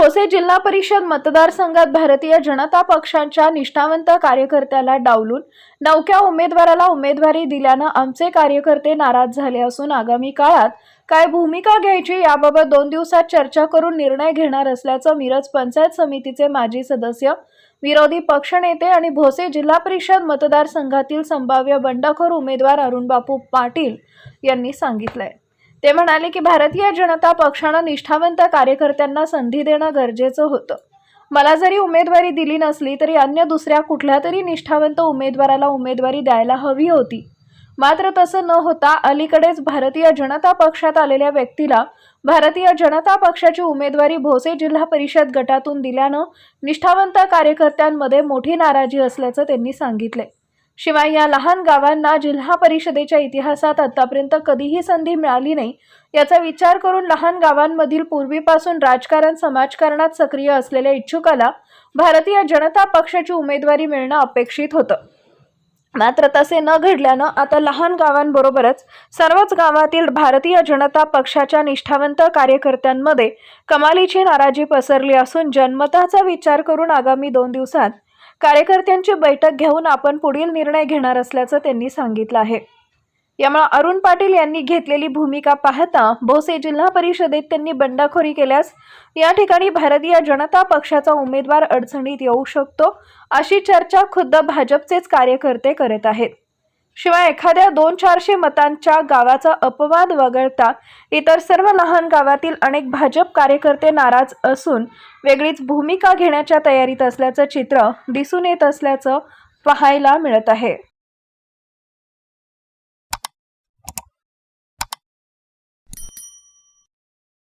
भोसे जिल्हा परिषद मतदारसंघात भारतीय जनता पक्षाच्या निष्ठावंत कार्यकर्त्याला डावलून नवक्या उमेदवाराला उमेदवारी दिल्यानं आमचे कार्यकर्ते नाराज झाले असून आगामी काळात काय भूमिका घ्यायची याबाबत दोन दिवसात चर्चा करून निर्णय घेणार असल्याचं मिरज पंचायत समितीचे माजी सदस्य विरोधी पक्षनेते आणि भोसे जिल्हा परिषद मतदारसंघातील संभाव्य बंडखोर उमेदवार अरुणबापू पाटील यांनी सांगितलंय. ते म्हणाले की भारतीय जनता पक्षानं निष्ठावंत कार्यकर्त्यांना संधी देणं गरजेचं होतं. मला जरी उमेदवारी दिली नसली तरी अन्य दुसऱ्या कुठल्या तरी निष्ठावंत उमेदवाराला उमेदवारी द्यायला हवी होती. मात्र तसं न होता अलीकडेच भारतीय जनता पक्षात आलेल्या व्यक्तीला भारतीय जनता पक्षाची उमेदवारी भोसे जिल्हा परिषद गटातून दिल्यानं निष्ठावंत कार्यकर्त्यांमध्ये मोठी नाराजी असल्याचं त्यांनी सांगितले शिवाय या लहान गावांना जिल्हा परिषदेच्या इतिहासात आतापर्यंत कधीही संधी मिळाली नाही याचा विचार करून लहान गावांमधील पूर्वीपासून राजकारण समाजकारणात सक्रिय असलेल्या इच्छुकाला भारतीय जनता पक्षाची उमेदवारी मिळणं अपेक्षित होतं. मात्र तसे न घडल्यानं आता लहान गावांबरोबरच सर्वच गावातील भारतीय जनता पक्षाच्या निष्ठावंत कार्यकर्त्यांमध्ये कमालीची नाराजी पसरली असून जनमताचा विचार करून आगामी दोन दिवसात कार्यकर्त्यांची बैठक घेऊन आपण पुढील निर्णय घेणार असल्याचं त्यांनी सांगितलं आहे. यामुळे अरुण पाटील यांनी घेतलेली भूमिका पाहता भोसे जिल्हा परिषदेत त्यांनी बंडखोरी केल्यास या ठिकाणी भारतीय जनता पक्षाचा उमेदवार अडचणीत येऊ शकतो अशी चर्चा खुद्द भाजपचेच कार्यकर्ते करत आहेत. शिवाय एखाद्या दोन चारशे मतांच्या गावाचा अपवाद वगळता इतर सर्व लहान गावातील अनेक भाजप कार्यकर्ते नाराज असून वेगळीच भूमिका घेण्याच्या तयारीत असल्याचं चित्र दिसून येत असल्याचं पाहायला मिळत आहे.